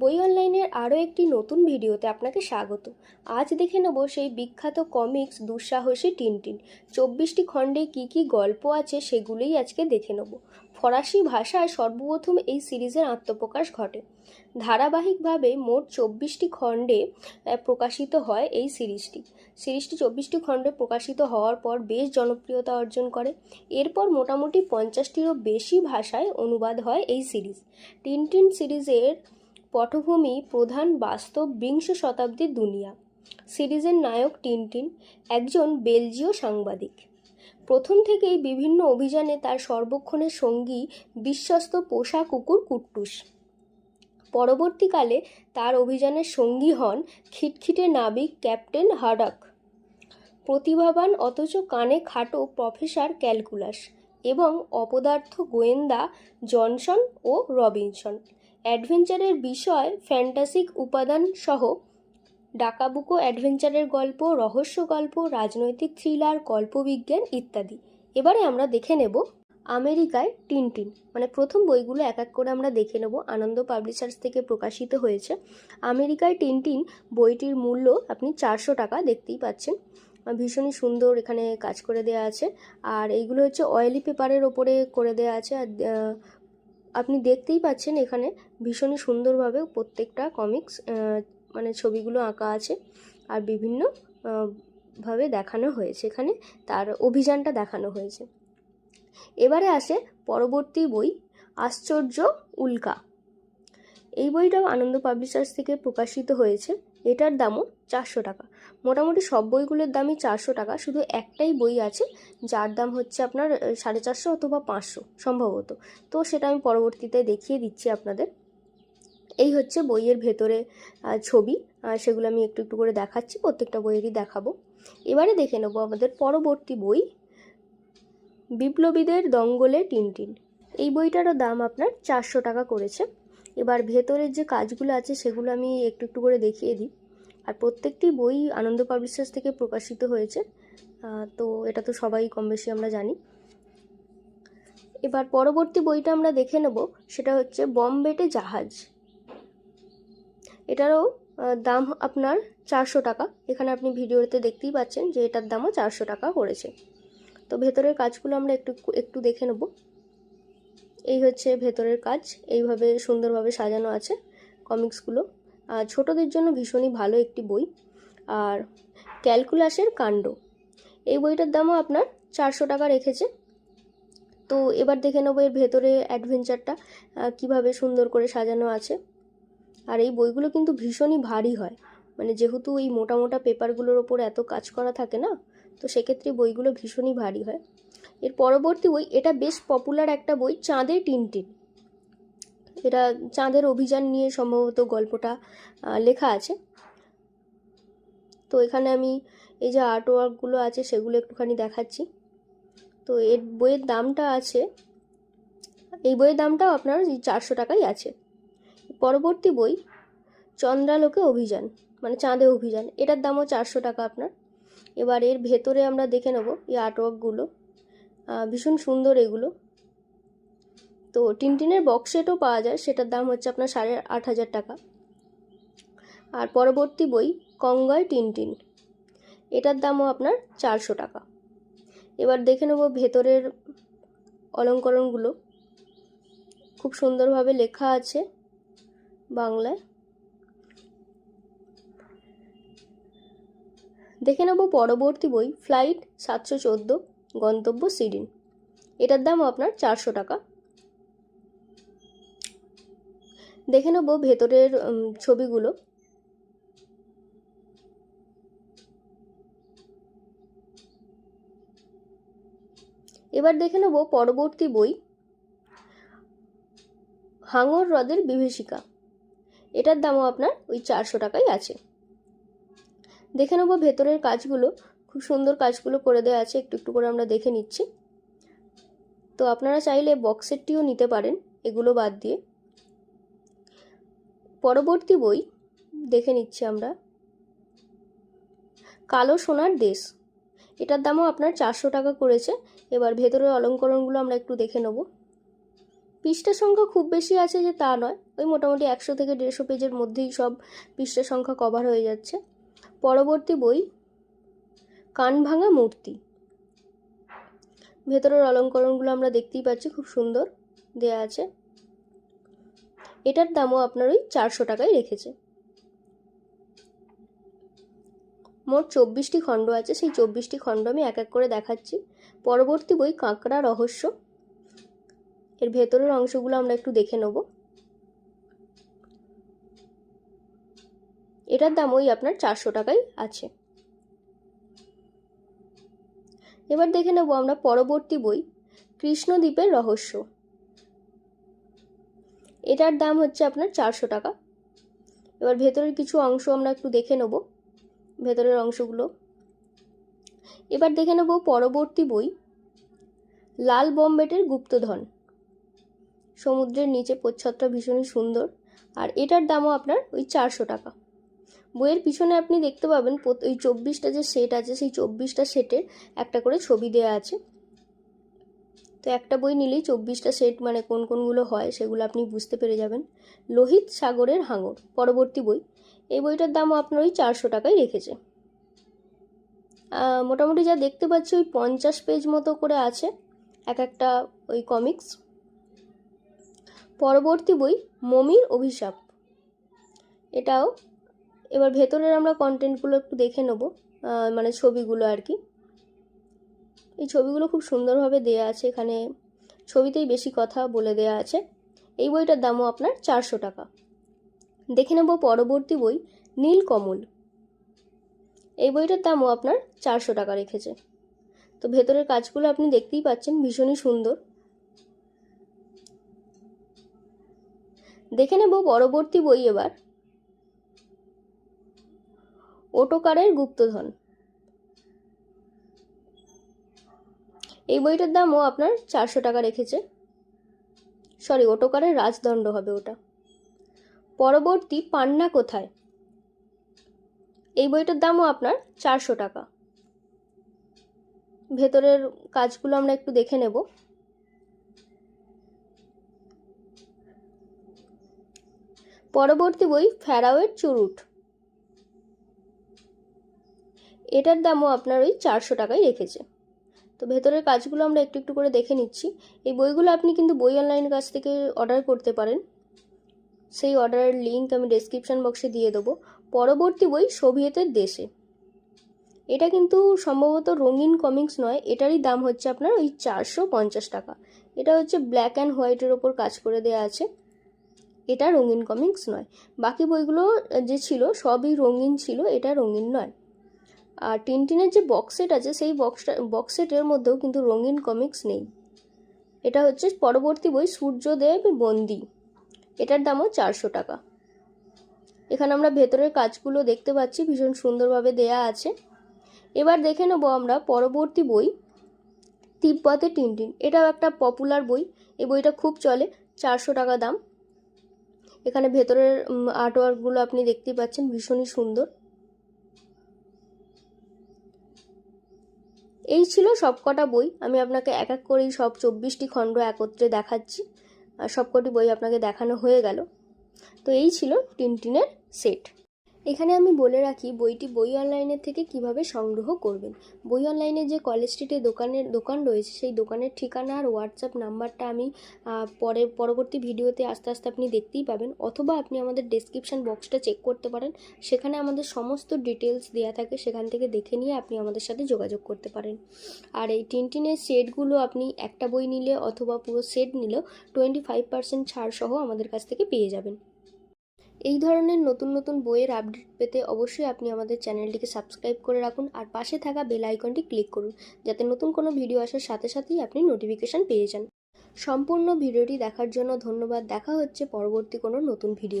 বই অনলাইনের আরও একটি নতুন ভিডিওতে আপনাকে স্বাগত। আজ দেখে নেব সেই বিখ্যাত কমিক্স দুঃসাহসী টিনটিন। চব্বিশটি খণ্ডে কি কি গল্প আছে সেগুলোই আজকে দেখে নেব। ফরাসি ভাষায় সর্বপ্রথম এই সিরিজের আত্মপ্রকাশ ঘটে। ধারাবাহিকভাবে মোট চব্বিশটি খণ্ডে প্রকাশিত হয় এই সিরিজটি। সিরিজটি চব্বিশটি খণ্ডে প্রকাশিত হওয়ার পর বেশ জনপ্রিয়তা অর্জন করে। এরপর মোটামুটি পঞ্চাশটিরও বেশি ভাষায় অনুবাদ হয় এই সিরিজ। টিনটিন সিরিজের পটভূমি প্রধান বাস্তব বিংশ শতাব্দীর দুনিয়া। সিরিজের নায়ক টিনটিন, একজন বেলজীয় সাংবাদিক। প্রথম থেকেই বিভিন্ন অভিযানে তার সর্বক্ষণের সঙ্গী, বিশ্বস্ত পোষা কুকুর কুট্টুস। পরবর্তীকালে তার অভিযানের সঙ্গী হন খিটখিটে নাবিক ক্যাপ্টেন হাডাক। প্রতিভাবান অথচ কানে খাটো প্রফেসর ক্যালকুলাস এবং অপদার্থ গোয়েন্দা জনসন ও রবিনসন। অ্যাডভেঞ্চারের বিষয় ফ্যান্টাসিক উপাদান সহ ডাকাবুকো অ্যাডভেঞ্চারের গল্প, রহস্য গল্প, রাজনৈতিক থ্রিলার কল্পবিজ্ঞান ইত্যাদি। এবারে আমরা দেখে নেব আমেরিকায় টিনটিন। মানে প্রথম বইগুলো এক এক করে আমরা দেখে নেব। আনন্দ পাবলিশার্স থেকে প্রকাশিত হয়েছে। আমেরিকায় টিনটিন বইটির মূল্য আপনি চারশো টাকা দেখতেই পাচ্ছেন। ভীষণই সুন্দর এখানে কাজ করে দেওয়া আছে। আর এইগুলো হচ্ছে অয়েলি পেপারের ওপরে করে দেওয়া আছে। আর আপনি দেখতেই পাচ্ছেন এখানে ভীষণই সুন্দরভাবে প্রত্যেকটা কমিক্স মানে ছবিগুলো আঁকা আছে আর বিভিন্ন ভাবে দেখানো হয়েছে। এখানে তার অভিযানটা দেখানো হয়েছে। এবারে আসে পরবর্তী বই, আশ্চর্য উল্কা। এই বইটাও আনন্দ পাবলিশার্স থেকে প্রকাশিত হয়েছে। এটার দামও চারশো টাকা। মোটামুটি সব বইগুলোর দামই চারশো টাকা। শুধু একটাই বই আছে, যার দাম হচ্ছে আপনার সাড়ে চারশো অথবা পাঁচশো সম্ভবত। তো সেটা আমি পরবর্তীতে দেখিয়ে দিচ্ছি আপনাদের। এই হচ্ছে বইয়ের ভেতরে ছবি। সেগুলো আমি একটু একটু করে দেখাচ্ছি, প্রত্যেকটা বইয়েরই দেখাবো। এবারে দেখে নেব আমাদের পরবর্তী বই, বিপ্লবীদের দঙ্গলে টিনটিন। এই বইটারও দাম আপনার চারশো টাকা করেছে। এবার ভেতরের যে কাজগুলো আছে সেগুলো আমি একটু একটু করে দেখিয়ে দিই। আর প্রত্যেকটি বই আনন্দ পাবলিশার্স থেকে প্রকাশিত হয়েছে। তো এটা তো সবাই কম বেশি আমরা জানি। এবার পরবর্তী বইটা আমরা দেখে নেব, সেটা হচ্ছে বম্বেটে জাহাজ। এটারও দাম আপনার চারশো টাকা। এখানে আপনি ভিডিওতে দেখতেই পাচ্ছেন যে এটার দামও চারশো টাকা করেছে তো ভেতরের কাজগুলো আমরা একটু একটু দেখে নেব। এই হচ্ছে ভেতরের কাজ। এইভাবে সুন্দরভাবে সাজানো আছে কমিক্সগুলো। আর ছোটদের জন্য ভীষণই ভালো একটি বই। আর ক্যালকুলাসের কাণ্ড। এই বইটার দামও আপনার চারশো টাকা রেখেছে। তো এবার দেখে নেব এর ভেতরে অ্যাডভেঞ্চারটা কীভাবে সুন্দর করে সাজানো আছে। আর এই বইগুলো কিন্তু ভীষণই ভারী হয়। মানে যেহেতু এই মোটা মোটা পেপারগুলোর ওপর এত কাজ করা থাকে না, তো সেক্ষেত্রে বইগুলো ভীষণই ভারী হয়। এর পরবর্তী বই, এটা বেশ পপুলার একটা বই চাঁদে টিনটিন। এটা চাঁদের অভিযান নিয়ে সম্ভবত গল্পটা লেখা আছে। তো এখানে আমি এই যে আর্ট ওয়ার্কগুলো আছে, সেগুলো একটুখানি দেখাচ্ছি। তো এর বইয়ের দামটা আছে, এই বইয়ের দামটাও আপনার চারশো টাকাই আছে। পরবর্তী বই, চন্দ্রালোকে অভিযান মানে চাঁদে অভিযান, এটার দামও চারশো টাকা আপনার। এবার এর ভেতরে আমরা দেখে নেব এই আর্টওয়ার্কগুলো ভীষণ সুন্দর এগুলো। তো টিনটিনের বক্স সেটও পাওয়া যায়, সেটার দাম হচ্ছে আপনার সাড়ে আট হাজার টাকা। আর পরবর্তী বই কঙ্গয় টিনটিন। এটার দামও আপনার চারশো টাকা। এবার দেখে নেব ভেতরের অলঙ্করণগুলো। খুব সুন্দরভাবে লেখা আছে বাংলায়। দেখে নেব পরবর্তী বই, ফ্লাইট সাতশো চোদ্দ। গন্তব্য সিডিন। এটার দাম আপনার চারশো টাকা। দেখে নেব ভেতরের ছবিগুলো। এবার দেখে নেব পরবর্তী বই। হাঙর হ্রদের বিভীষিকা। এটার দামও আপনার ওই চারশো টাকাই আছে। দেখে নেব ভেতরের কাজগুলো। খুব সুন্দর কাজগুলো করে দেওয়া আছে, একটু একটু করে আমরা দেখে নিচ্ছি। তো আপনারা চাইলে বক্সেরটিও নিতে পারেন, এগুলো বাদ দিয়ে। পরবর্তী বই দেখে নিচ্ছি আমরা। কালো সোনার দেশ। এটার দামও আপনার চারশো টাকা করেছে। এবার ভেতরের অলঙ্করণগুলো আমরা একটু দেখে নেব। পৃষ্ঠা সংখ্যা খুব বেশি আছে যে তা নয়, ওই মোটামুটি একশো থেকে দেড়শো পেজের মধ্যেই সব পৃষ্ঠা সংখ্যা কভার হয়ে যাচ্ছে। পরবর্তী বই কান ভাঙা মূর্তি। ভেতরের অলঙ্করণগুলো আমরা দেখতেই পাচ্ছি, খুব সুন্দর দেয়া আছে। এটার দামও আপনার ওই চারশো টাকায় রেখেছে। মোট চব্বিশটি খণ্ড আছে, সেই চব্বিশটি খণ্ড আমি এক এক করে দেখাচ্ছি। পরবর্তী বই কাঁকড়া রহস্য। এর ভেতরের অংশগুলো আমরা একটু দেখে নেব। এটার দাম ওই আপনার চারশো টাকাই আছে। এবার দেখে নেব আমরা পরবর্তী বই, কৃষ্ণদ্বীপের রহস্য। এটার দাম হচ্ছে আপনার চারশো টাকা। এবার ভেতরের কিছু অংশ আমরা একটু দেখে নেব, ভেতরের অংশগুলো। এবার দেখে নেব পরবর্তী বই, লাল বম্বেটের গুপ্তধন। সমুদ্রের নিচে প্রচ্ছদটা ভীষণই সুন্দর, আর এটার দামও আপনার ওই চারশো টাকা। বইয়ের পিছনে আপনি দেখতে পাবেন ওই চব্বিশটা যে সেট আছে, সেই চব্বিশটা সেটের একটা করে ছবি দেওয়া আছে। তো একটা বই নিলেই চব্বিশটা সেট মানে কোন কোনগুলো হয় সেগুলো আপনি বুঝতে পেরে যাবেন। লোহিত সাগরের হাঙর, পরবর্তী বই। এই বইটার দামও আপনার ওই চারশো টাকায় রেখেছে। মোটামুটি যা দেখতে পাচ্ছি ওই পঞ্চাশ পেজ মতো করে আছে এক একটা ওই কমিক্স পরবর্তী বই, মমির অভিশাপ। এটাও এবার ভেতরের আমরা কন্টেন্টগুলো একটু দেখে নেব মানে ছবিগুলো আর কি। এই ছবিগুলো খুব সুন্দরভাবে দেয়া আছে, এখানে ছবিতেই বেশি কথা বলে দেয়া আছে। এই বইটার দামও আপনার চারশো টাকা। দেখে নেব পরবর্তী বই নীল কমল এই বইটার দামও আপনার চারশো টাকা রেখেছে। তো ভেতরের কাজগুলো আপনি দেখতেই পাচ্ছেন, ভীষণই সুন্দর। দেখে নেব পরবর্তী বই এবার ওটোকারের গুপ্তধন। এই বইটার দামও আপনার চারশো টাকা রেখেছে। সরি ওটোকারের রাজদণ্ড হবে ওটা। পরবর্তী পান্না কোথায়? এই বইটার দামও আপনার চারশো টাকা। ভেতরের কাজগুলো আমরা একটু দেখে নেব। পরবর্তী বই ফ্যারাওয়ের চুরুট। এটার দামও আপনার ওই চারশো টাকায় রেখেছে। তো ভেতরের কাজগুলো আমরা একটু একটু করে দেখে নিচ্ছি। এই বইগুলো আপনি কিন্তু বই অনলাইন কাছ থেকে অর্ডার করতে পারেন। সেই অর্ডারের লিঙ্ক আমি ডেসক্রিপশান বক্সে দিয়ে দেবো। পরবর্তী বই সোভিয়েতের দেশে। এটা কিন্তু সম্ভবত রঙিন কমিক্স নয়, এটারই দাম হচ্ছে আপনার ওই চারশো পঞ্চাশ টাকা। এটা হচ্ছে ব্ল্যাক অ্যান্ড হোয়াইটের ওপর কাজ করে দেওয়া আছে। এটা রঙিন কমিক্স নয়। বাকি বইগুলো যে ছিল সবই রঙিন ছিল, এটা রঙিন নয়। আর টিনটিনের যে বক্স সেট আছে, সেই বক্সটা বক্স সেটের মধ্যেও কিন্তু রঙিন কমিক্স নেই। এটা হচ্ছে পরবর্তী বই সূর্যদেব বন্দি। এটার দামও চারশো টাকা। এখানে আমরা ভেতরের কাজগুলো দেখতে পাচ্ছি, ভীষণ সুন্দরভাবে দেয়া আছে। এবার দেখে নেব আমরা পরবর্তী বই, তিব্বতে টিনটিন। এটাও একটা পপুলার বই, এই বইটা খুব চলে, চারশো টাকা দাম। এখানে ভেতরের আর্টওয়ার্কগুলো আপনি দেখতেই পাচ্ছেন, ভীষণই সুন্দর। এই ছিল সবকটা বই। আমি আপনাকে এক এক করেই সব চব্বিশটি খণ্ড একত্রে দেখাচ্ছি। আর সবকটি বই আপনাকে দেখানো হয়ে গেল। তো এই ছিল টিনটিনের সেট। এখানে আমি বলে রাখি, বইটি বই অনলাইনের থেকে কীভাবে সংগ্রহ করবেন। বই অনলাইনে যে কলেজ স্ট্রিটে দোকানের দোকান রয়েছে, সেই দোকানের ঠিকানা আর হোয়াটসঅ্যাপ নাম্বারটা আমি পরে, পরবর্তী ভিডিওতে আস্তে আস্তে আপনি দেখতেই পাবেন। অথবা আপনি আমাদের ডেসক্রিপশান বক্সটা চেক করতে পারেন। সেখানে আমাদের সমস্ত ডিটেলস দেওয়া থাকে, সেখান থেকে দেখে নিয়ে আপনি আমাদের সাথে যোগাযোগ করতে পারেন। আর এই টিনটিনের সেটগুলো আপনি একটা বই নিলে অথবা পুরো সেট নিলেও টোয়েন্টি ফাইভ পার্সেন্ট ছাড় সহ আমাদের কাছ থেকে পেয়ে যাবেন। এই ধরনের নতুন নতুন বইয়ের আপডেট পেতে অবশ্যই আপনি আমাদের চ্যানেলটিকে সাবস্ক্রাইব করে রাখুন আর পাশে থাকা বেল আইকনটি ক্লিক করুন, যাতে নতুন কোনো ভিডিও আসার সাথে সাথেই আপনি নোটিফিকেশান পেয়ে যান। সম্পূর্ণ ভিডিওটি দেখার জন্য ধন্যবাদ। দেখা হচ্ছে পরবর্তী কোনো নতুন ভিডিও